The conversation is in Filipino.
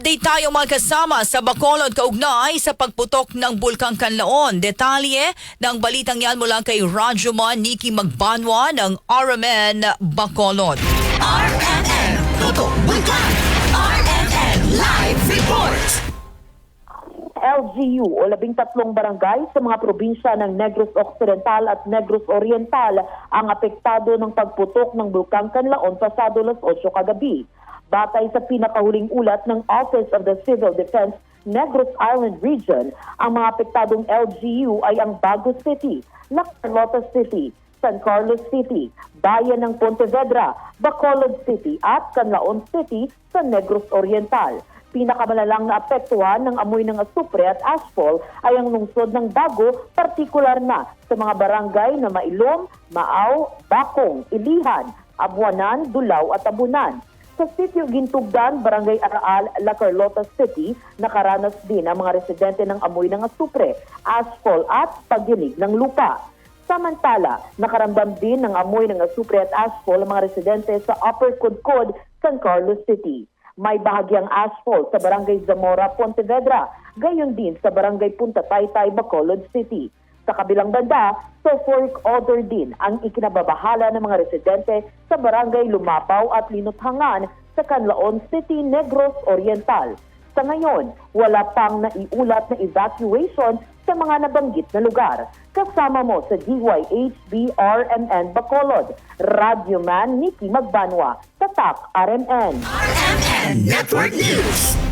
Update tayo mga kasama sa Bacolod kaugnay sa pagputok ng Bulkang Kanlaon. Detalye ng balitang yan mula kay Rajuman Nikki Magbanwa ng RMN Bacolod. RMN Tutok Bulkan RMN Live Report LGU o labing tatlong barangay sa mga probinsya ng Negros Occidental at Negros Oriental ang apektado ng pagputok ng Bulkang Kanlaon pasado las 8 kagabi. Batay sa pinakahuling ulat ng Office of the Civil Defense Negros Island Region, ang mga apektadong LGU ay ang Bago City, La Carlota City, San Carlos City, Bayan ng Pontevedra, Bacolod City at Canlaon City sa Negros Oriental. Pinakamalalang naapektuhan ng amoy ng asupre at asphalt ay ang lungsod ng Bago, partikular na sa mga barangay na Mailom, Maaw, Bakong, Ilihan, Abuanan, Dulaw at Abunan. Sa sitio Gintugdan, Barangay Araal, La Carlota City, nakaranas din ang mga residente ng amoy ng asupre, asphalt at pagdinig ng lupa. Samantala, nakaramdam din ng amoy ng asupre at asphalt ang mga residente sa Upper Kudkod, San Carlos City. May bahagyang asphalt sa Barangay Zamora, Pontevedra, gayon din sa Barangay Punta Taytay, Bacolod City. Sa kabilang banda, sulfuric odor din ang ikinababahala ng mga residente sa Barangay Lumapaw at Linuthangan sa Canlaon City, Negros Oriental. Sa ngayon, wala pang naiulat na evacuation sa mga nabanggit na lugar. Kasama mo sa DYHB RMN Bacolod, Radyo Man Nikki Magbanwa, Tatak RMN. RMN Network News